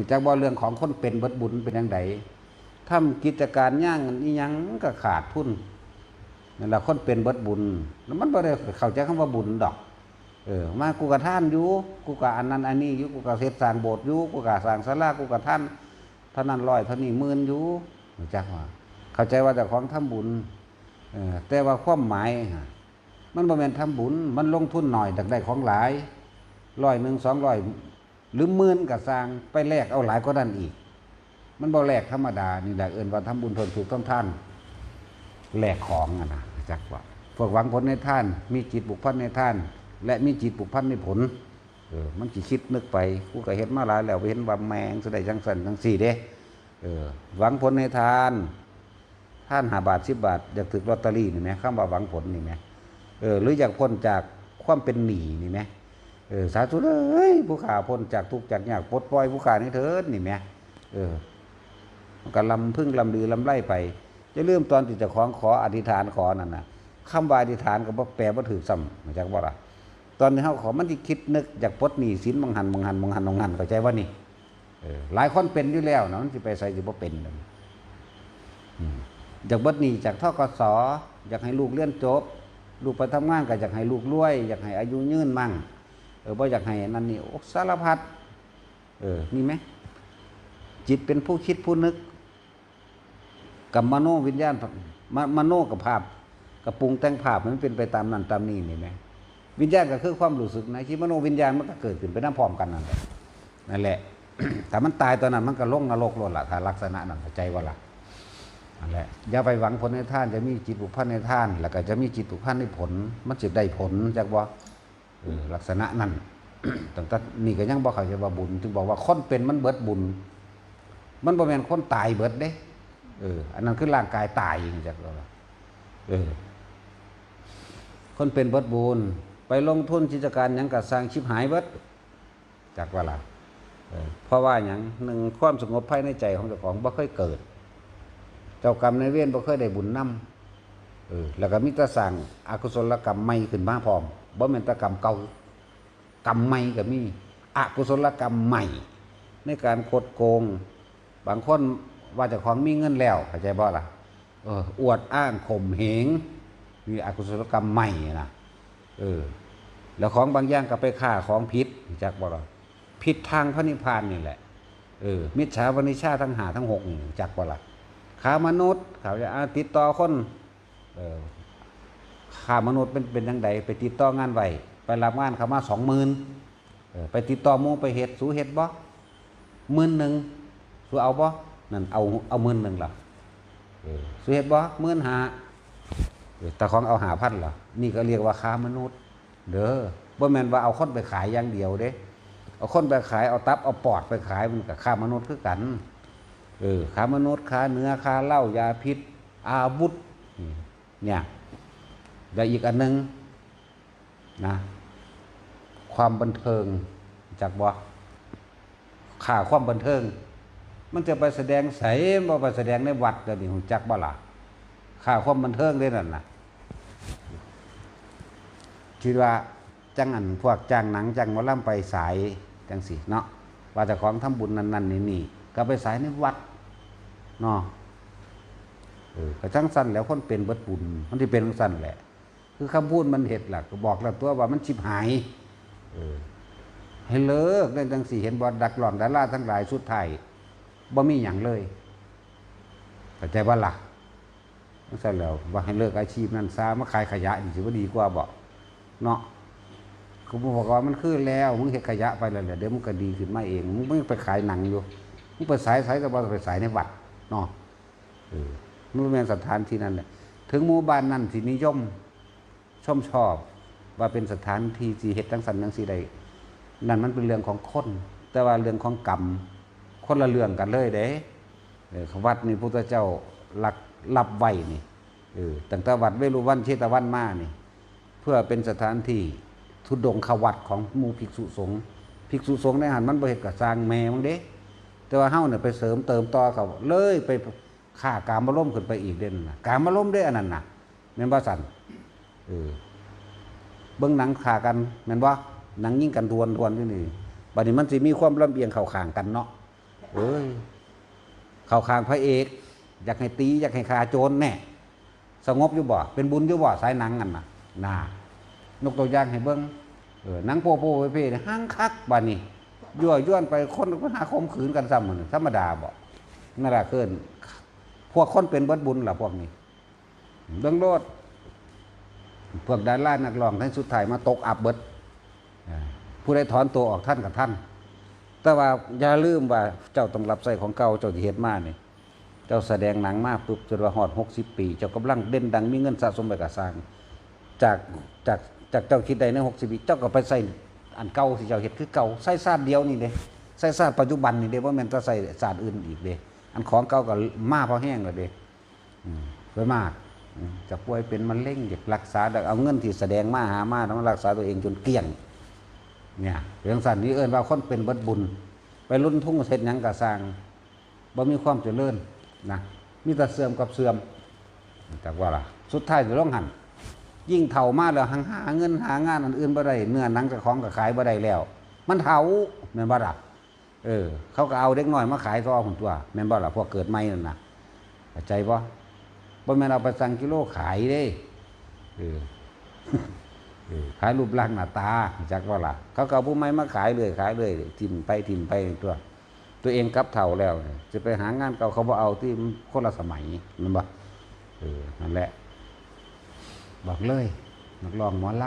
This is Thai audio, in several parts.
หูจักว่าเรื่องของคนเป็นเบิดบุญเป็นยังไงทำกิจการย่างอีหยังก็ขาดทุนนั่นแหละคนเป็นเบิดบุญแล้วมันบ่ได้เข้าใจคำว่าบุญดอก เออ มากูกะท่านอยู่กูกะอันนั้นอันนี้อยู่กูกะเฮ็ดสร้างโบสถ์อยู่กูกะสร้างศาลากูกะท่านเท่านั้นร้อยเท่านี้หมื่นอยู่หูจักว่า เข้าใจว่าเจ้าของทำบุญเออแต่ว่าความหมายมันบ่แม่นทำบุญ มันลงทุนหน่อยดักได้ของหลายร้อยหนึ่งสองร้อย หรือหมื่นก็สร้างไปแลกเอาหลายก็นั่นอีก มันบ่แลกธรรมดา นี่แหละเอิ้นว่าทำบุญทนถูกต้องท่านแลกของอะนะจักว่าพวกหวังผลในท่าน มีจิตบุกพันในท่าน และมีจิตบุกพันในผลเออมันสิคิดนึกไปกูก็เห็นมาหลายแล้วไปเห็นว่าแมงสดงจังสันจังสี่เด้เออหวังผลในทาน ท่านหาบาทสิบบาท อยากถึกลอตเตอรี่นี่ไหมข้ามว่าหวังผลนี่ไหมเออหรืออยากพ้นจากความเป็นหนี้นี่ไหม เออสาธุเอ้ยผู้ขาพ้นจากทุกจากยากปลดปล่อยผู้ขานี่เถิดนี่ไหมเออมันก็ลำพึ่งลำลือลำไล่ไปจะเริ่มตอนที่เจะของขออธิษฐานขอนั่นนะคำว่าอธิษฐานก็บ่แปลว่าถือซ้ำมาจากว่าล่ะตอนนี้เขาขอมันที่คิดนึกอยากปลดหนี้สินบางหันบางหันบางหันบางหันเข้าใจว่านี่เออหลายคนเป็นอยู่แล้วนะมันจะไปใส่จะบ่เป็นเลยอืมอยากบดหนี้จากทกสอยากให้ลูกเรียนจบ ลูกไปทำงานก็อยากให้ลูกรวย อยากให้อายุยืนมั่ง เออบ่อยากให้นั่นนี่โอสารพัดเออมีไหมจิตเป็นผู้คิดผู้นึก กับมโนวิญญาณมมโนกับภาพกับปรุงแต่งภาพมันเป็นไปตามนั้นตามนี้นี่ไหมวิญญาณก็คือความรู้สึกนะที่มโนวิญญาณมันก็เกิดขึ้นไปน้ำพร้อมกันนั่นแหละนั่นแหละแต่มันตายตอนนั้นมันก็ลงนรกโลดละถ้าลักษณะนั้นใจว่าละนั่นแหละอย่าไปหวังผลในท่านจะมีจิตผูกพันในท่าน แล้วก็จะมีจิตผูกพันในผล มันจะได้ผลจากว่า ลักษณะนั้นตั้งแต่นี่ก็ยังบอกเขาใจว่าบุญถึงบอกว่าคนเป็นมันเบิดบุญ มันบ่แม่นคนตายเบิดเด้ เออ อันนั้นคือร่างกายตายจากเราเออ คนเป็นเบิดบุญ ไปลงทุนกิจการยังกับสร้างชิบหายเบิด จากว่าล่ะเพราะว่าหยังหนึ่งความสงบภายในใจของเจ้าของบ่เคยเกิด เจ้ากรรมในเวรบ่เคยได้บุญนำเออแล้วก็มีแต่สร้างอกุศลกรรมใหม่ขึ้นมาพร้อม บ่แม่นแต่กรรมเก่ากรรมใหม่ก็มีอกุศลกรรมใหม่ ในการคดโกง บางคนว่าจะของมีเงินแล้วเข้าใจบ่ล่ะเอออวดอ้างข่มเหงมีอกุศลกรรมใหม่นะเออแล้วของบางอย่างก็ไปฆ่าของพิษจากบ่ล่ะพิษทางพระนิพพานนี่แหละเออมิจฉาวณิชาทั้งหาทั้งหกจากบ่ล่ะค้ามนุษย์เขาจะติดต่อคนเออ ค้ามนุษย์เป็นเป็นยังไงไปติดต่องานไหวไปรับงานเขามาสองหมื่นไปติดต่อมูไปเฮ็ดสูเฮ็ดบ่หมื่นหนึ่งสูเอาบ่นั่นเอาเอาหมื่นหนึ่งล่ะเอสูเฮ็ดบ่หมื่นหาแต่ของเอาหาพันล่ะนี่ก็เรียกว่าค้ามนุษย์ เด้อบ่แมนว่าเอาคนไปขายอย่างเดียวเด้เอาคนไปขายเอาตับเอาปอดไปขายมันก็ค้ามนุษย์คือกันเออค้ามนุษย์ค้าเนื้อค้าเหล้ายาพิษ อาวุธเนี่ย แล้วอีกอันหนึงนะความบันเทิงจากบ่ค่าความบันเทิง มันจะไปแสดงใสบ่ไปแสดงในวัดก็นี่หุ่จักบ่ล่ะค่าความบันเทิงได้นั่นนะคิดว่าจังอันพวกจ้างหนังจ้างมอลำไปสายจังสิเนาะว่าเจะของทำบุญนั่นๆนี่นี่ก็ไปสายในวัดเนาะเออก็จังสั้นแล้วคนเป็นเบิดบุญมันที่เป็นสั้นแหละ คือคำพูดมันเหตุหลักก็บอกแล้วตัวว่ามันชิบหายเออให้เลิกได้จังสี่เห็นบอดดักหล่อนดาราทั้งหลายสุดไทยบ่มีอย่างเลยเข้าใจว่าล่ะนั่นใช่แล้วว่าให้เลิกอาชีพนั้นซะมาขายขยะนี่ถือว่าดีกว่าบอกเนาะกูบอกว่ามันคือแล้วมึงเห็ดขยะไปแล้วเดี๋ยวมึงก็ดีขึ้นมาเองมึงไม่ไปขายหนังอยู่มึงไปสายสายก็บ่ไปสายในวัดเนาะมันเป็นสถานที่นั่นแหละถึงหมู่บ้านนั่นที่นิยม ชมชอบ ว่าเป็นสถานที่ที่เฮ็ดทั้งสันทั้งสีใดนั่นมันเป็นเรื่องของคนแต่ว่าเรื่องของกรรมคนละเรื่องกันเลยเด้วัดนี่พุทธเจ้าหลักรับไว้นี่เออตั้งแต่วัดเวรุวันเชตวันมานี่ เพื่อเป็นสถานที่ทุดงขวัดของมูภิกษุสงฆ์ภิกษุสงฆ์ในหันมันบ่เฮ็ดกับสร้างแม่มั้งเด้ แต่ว่าเฮ้าเนี่ยไปเสริมเติมต่อเขาเลยไปฆ่ากามมาล่มขึ้นไปอีกเด่นนะกามมาล่มได้อันนั้นนะแม่นบ่สั่น เออเบื้องหนังขากันแม่นว่าหนังยิ่งกันทวนทวนที่นี่บัดนี้มันสิมีความลำเอียงเข่าข่างกันเนาะเอ้ยเข้าข้างพระเอก อยากให้ตี อยากให้ฆ่าโจรแน่สงบอยู่บ่ เป็นบุญอยู่บ่สายหนังกันน่ะน่านกตัวอย่างให้เบิ่งเออหนังโปโปเพ่ๆห้างคักบาดนี้ยั่วย้วนไปคนก็หาข่มขืนกันซ้ำมันธรรมดาบ่นั่นล่ะเกินพวกคนเป็นเบิดบุญล่ะพวกนี้เบิ่งโลด พวกดารานักร้องทั้งสุดท้ายมาตกอับเบิดอ่าผู้ใดถอนตัวออกท่านกับท่าน แต่ว่าอย่าลืมว่าเจ้าต้องรับใส่ของเก่าเจ้าที่เฮ็ดมานี่เจ้าแสดงหนังมาปุ๊บจนว่าฮอด60ปี เจ้ากำลังเด่นดังมีเงินสะสมไปกับสร้าง จากจากจากเจ้าคิดได้ใน60ปีเจ้าก็ไปใส่อันเก่าที่เจ้าเฮ็ดคือเก่าใส่ศาสตร์เดียวนี่เด้ใส่ศาสตร์ปัจจุบันนี่เด้บ่แม่นจะใส่ศาสตร์อื่นอีกเด้อันของเก่าก็มาพอแห้งแล้วเด้อืมไปมากอืม จะป่วยเป็นมะเร็งอยากรักษาเอาเงินที่แสดงมาหามาต้องรักษาตัวเองจนเกลี้ยงเนี่ยเรื่องสันนี้เอิ้นว่าคนเป็นบิดบุญ ไปรุ่นทุ่งเสร็จยังกะสร้างบ่มีความเจริญนะมีแต่เสื่อมกับเสื่อมจากว่าล่ะสุดท้ายจะต้องหันยิ่งเฒ่ามาแล้วหังหาเงินหางานอันอื่นบ่ได้เนื้อหนังกับของก็ขายบ่ได้แล้ว มันเฒ่าแม่นบ่ล่ะเออ เขาก็เอาเด็กน้อยมาขายต่อหุ่นตัวแม่นบ่ล่ะพวกเกิดใหม่นั่นน่ะใจบ่ บ่แม่นเอาไปสั่งกิโลขายเด้เออขายรูปร่างหน้าตาจักว่าล่ะ เขาก็เอาผู้ไม้มาขายเลยขายเลยทิมไปทิมไปตัว ตัวเองกับเท่าแล้ว จะไปหางานเก่าเขาบ่เอาที่คนละสมัยแมันบ่เออนั่นแหละ บอกเลย นักร้องหมอล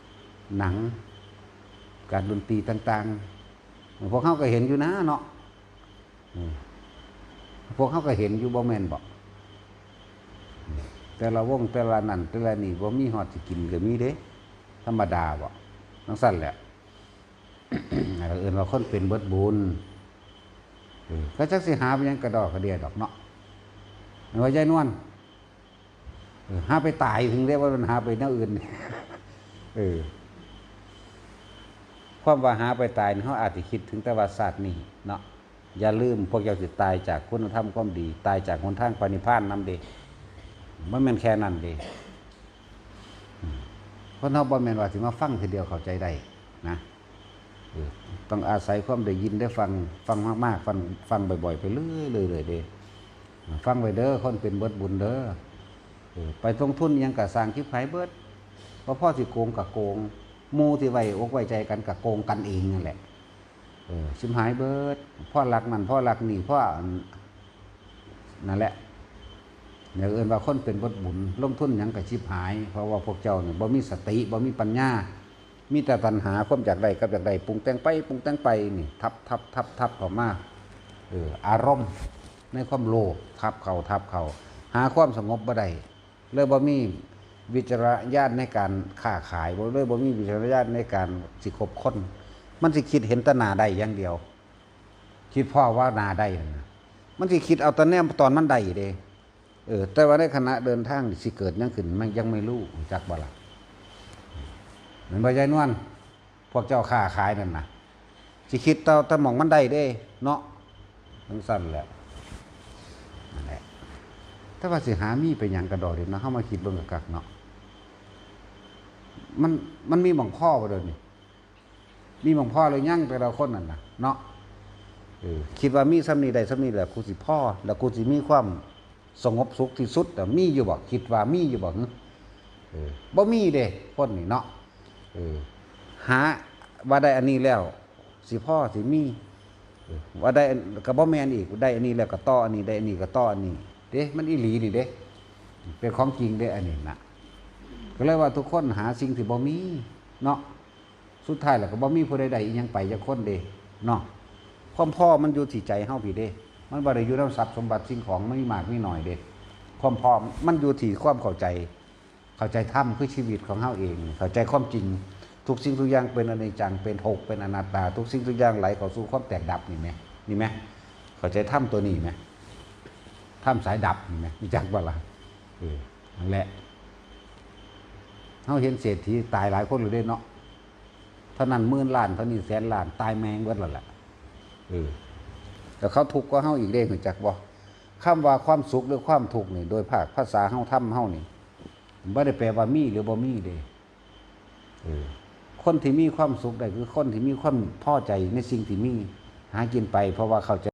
ำหนัง การดนตรีต่างๆพวกเขาก็เห็นอยู่นะเนาะพวกเขาก็เห็นอยู่บ่แม่นบอก แต่ละวงแต่ละนั่นแต่ละนี่บ่มีฮอดสิกินก็มีเด้ ธรรมดาบ่ทั้งสั้นแหละเอื่นว่าคนเป็นเบิดบุญก็จักสิหาไปยังกระดอกกระเดียดอกเนาะไม่ว่าใจนวลหาไปตายถึงเรียกว่ามันหาไปแนวอื่นเออความว่าหาไปตายเขาอาจจะคิดถึงแต่ว่าศาสตร์นี่เนาะอย่าลืมพวกเจ้าสิตายจากคุณธรรมความดี ตายจากหนทางปณิพานนำเด้มั นแม่นแค่นั้นเด้เพราะเราบ่แม่นว่าสิมาฟังทีเดียวเข้าใจได้นะต้องอาศัยความได้ยินได้ฟังฟังมากๆฟังฟังบ่อยๆไปเรื่อยๆเลยเด้ฟังไว้เด้อคนเป็นเบิดบุญเด้อเออไปลงทุนยังกะสร้างคิดไผเบิดเพราะพ่อสิโกงกับโกงมูที่ไว้อกไว้ใจกันกับโกงกันเองนั่นแหละเออชิมหายเบิดพ่อรักมันพ่อรักนี่พ่อนั่นแหละ อย่าเอื่นว่าคนเป็นบทบุญลงทุนยังกับชิบหาย เพราะว่าพวกเจ้าเนี่ยบ่มีสติบ่มีปัญญา มีแต่ตัณหาความจากใดกับจากใดปรุงแต่งไปปรุงแต่งไปนี่ทับทับทับทับเข้ามาเอออารมณ์ในความโลภทับเขาทับเขาหาความสงบบ่ได้เลยบ่มีวิจารญาณในการค้าขายบ่เลยบ่มีวิจารญาณในการสิคบคนมันสิคิดเห็นตนาได้อย่างเดียว คิดพ่อว่านาได้นั่นนะมันสิคิดเอาแตะแนมตอนมันได้เด้ เออแต่ว่าในขณะเดินทางสิเกิดยังขึ้นมันยังไม่รู้จักบ่ล่ะเหมือนใบใจนวลพวกเจ้าค้าขายนั่นนะสิคิดเอาแต่หมองมันได้เด้ เนาะทั้งสั้นแหละนั่นแหละถ้าว่าสิหามีไปหยังกระดอเดี๋ยวนะเข้ามาคิดเบิ่งกักเนาะมันมันมีหม่องพ่อบ่เดี๋ยนี้มีหมองพ่อเลยยั่งแต่ละคนนั่นนะเนาะคิดว่ามีซ้ำนี้ได้ซ้ำนี้แหละกูสิพ่อแล้วกูสิมีความ สงบสุขที่สุดแต่มีอยู่บ่คิดว่ามีอยู่บ่หึเออบ่มีเด้คนนี่เนาะเออหาว่าได้อันนี้แล้ว สิพ่อสิมีว่าได้อันก็บ่แม่นอีกได้อันนี้แล้วก็ต่ออันนี้ได้อันนี้ก็ต่ออันนี้เด้มันอีหลีนี่เด้เป็นของจริงเด้อันนี้นะก็เลยว่าทุกคนหาสิ่งที่บ่มีเนาะสุดท้ายแล้วก็บ่มีผู้ใดๆอีหยังไปจักคนเด้เนาะความพ่อมันอยู่ที่ใจเฮาพี่เด้ มันบ่ได้อยู่ในทรัพย์สมบัติสิ่งของไม่มากไม่น้อยเด้ความพ่อมันอยู่ที่ความเข้าใจ เข้าใจธรรมคือชีวิตของเฮาเอง เข้าใจความจริง ทุกสิ่งทุกอย่างเป็นอนิจจังเป็นหกเป็นอนัตตา ทุกสิ่งทุกอย่างไหลเข้าสู่ความแตกดับนี่แหมนี่ไหมเข้าใจธรรมตัวนี้ไหมธรรมสายดับนี่ไหมมีจักบ่ล่ะเออนั่นแหละเฮาเห็นเศรษฐีตายหลายคนอยู่เด้เนาะเท่านั้นหมื่นล้านเท่านี้แสนล้านตายแมงเบิดแล้วแหละเออ แต่เขาทุกข์ก็เฮาอีกเด้หัวจักบ่คำว่าความสุขหรือความทุกข์นี่โดยภาคภาษาเฮาทำเฮานี่บ่ได้แปลว่ามีหรือบ่มีเด้เออคนที่มีความสุขได้คือคนที่มีความพอใจในสิ่งที่มี หากินไปเพราะว่าเขา